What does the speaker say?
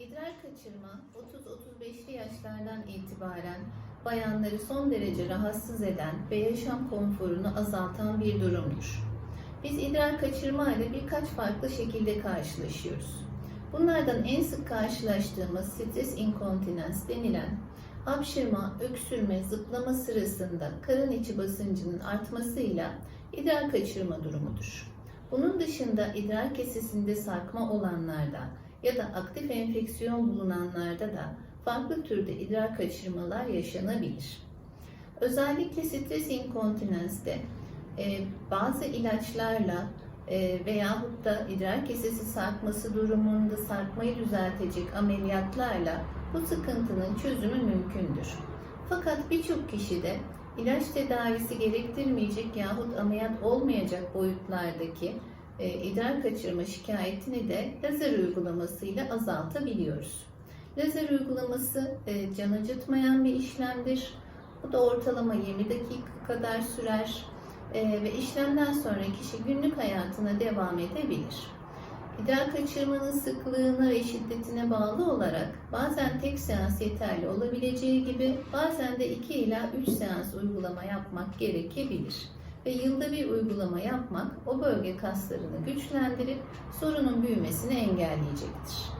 İdrar kaçırma 30-35'li yaşlardan itibaren bayanları son derece rahatsız eden ve yaşam konforunu azaltan bir durumdur. Biz idrar kaçırma ile birkaç farklı şekilde karşılaşıyoruz. Bunlardan en sık karşılaştığımız stres inkontinens denilen hapşırma, öksürme, zıplama sırasında karın içi basıncının artmasıyla idrar kaçırma durumudur. Bunun dışında idrar kesesinde sarkma olanlarda ya da aktif enfeksiyon bulunanlarda da farklı türde idrar kaçırmalar yaşanabilir. Özellikle stres inkontinenste e, bazı ilaçlarla e, veyahut da idrar kesesi sarkması durumunda sarkmayı düzeltecek ameliyatlarla bu sıkıntının çözümü mümkündür. Fakat birçok kişide ilaç tedavisi gerektirmeyecek yahut ameliyat olmayacak boyutlardaki e, idrar kaçırma şikayetini de lazer uygulamasıyla azaltabiliyoruz. Lazer uygulaması e, can acıtmayan bir işlemdir. Bu da ortalama 20 dakika kadar sürer e, ve işlemden sonra kişi günlük hayatına devam edebilir. İdrar kaçırmanın sıklığına ve şiddetine bağlı olarak bazen tek seans yeterli olabileceği gibi bazen de 2 ila 3 seans uygulama yapmak gerekebilir. Ve yılda bir uygulama yapmak o bölge kaslarını güçlendirip sorunun büyümesini engelleyecektir.